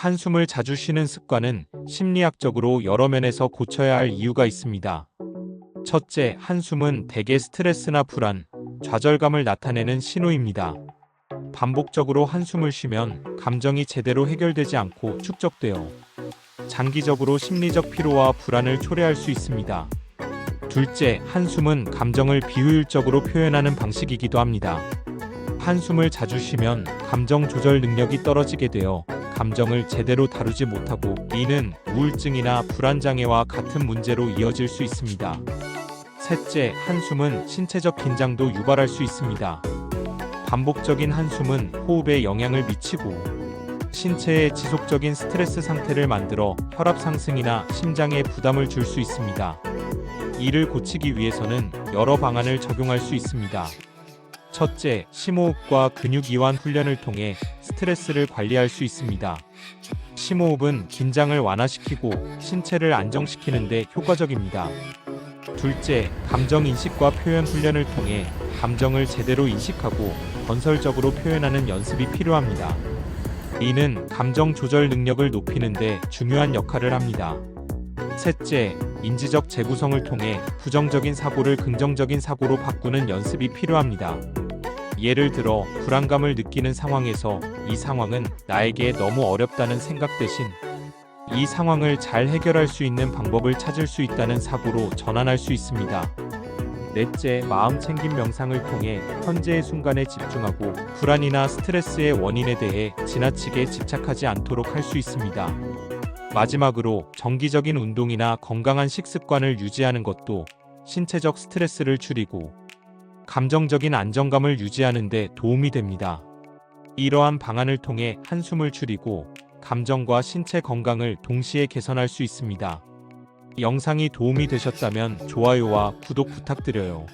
한숨을 자주 쉬는 습관은 심리학적으로 여러 면에서 고쳐야 할 이유가 있습니다. 첫째, 한숨은 대개 스트레스나 불안, 좌절감을 나타내는 신호입니다. 반복적으로 한숨을 쉬면 감정이 제대로 해결되지 않고 축적되어 장기적으로 심리적 피로와 불안을 초래할 수 있습니다. 둘째, 한숨은 감정을 비효율적으로 표현하는 방식이기도 합니다. 한숨을 자주 쉬면 감정 조절 능력이 떨어지게 되어 감정을 제대로 다루지 못하고 이는 우울증이나 불안장애와 같은 문제로 이어질 수 있습니다. 셋째, 한숨은 신체적 긴장도 유발할 수 있습니다. 반복적인 한숨은 호흡에 영향을 미치고 신체에 지속적인 스트레스 상태를 만들어 혈압 상승이나 심장에 부담을 줄 수 있습니다. 이를 고치기 위해서는 여러 방안을 적용할 수 있습니다. 첫째, 심호흡과 근육 이완 훈련을 통해 스트레스를 관리할 수 있습니다. 심호흡은 긴장을 완화시키고 신체를 안정시키는 데 효과적입니다. 둘째, 감정 인식과 표현 훈련을 통해 감정을 제대로 인식하고 건설적으로 표현하는 연습이 필요합니다. 이는 감정 조절 능력을 높이는 데 중요한 역할을 합니다. 셋째, 인지적 재구성을 통해 부정적인 사고를 긍정적인 사고로 바꾸는 연습이 필요합니다. 예를 들어, 불안감을 느끼는 상황에서 이 상황은 나에게 너무 어렵다는 생각 대신 이 상황을 잘 해결할 수 있는 방법을 찾을 수 있다는 사고로 전환할 수 있습니다. 넷째, 마음 챙김 명상을 통해 현재의 순간에 집중하고 불안이나 스트레스의 원인에 대해 지나치게 집착하지 않도록 할 수 있습니다. 마지막으로 정기적인 운동이나 건강한 식습관을 유지하는 것도 신체적 스트레스를 줄이고 감정적인 안정감을 유지하는 데 도움이 됩니다. 이러한 방안을 통해 한숨을 줄이고 감정과 신체 건강을 동시에 개선할 수 있습니다. 영상이 도움이 되셨다면 좋아요와 구독 부탁드려요.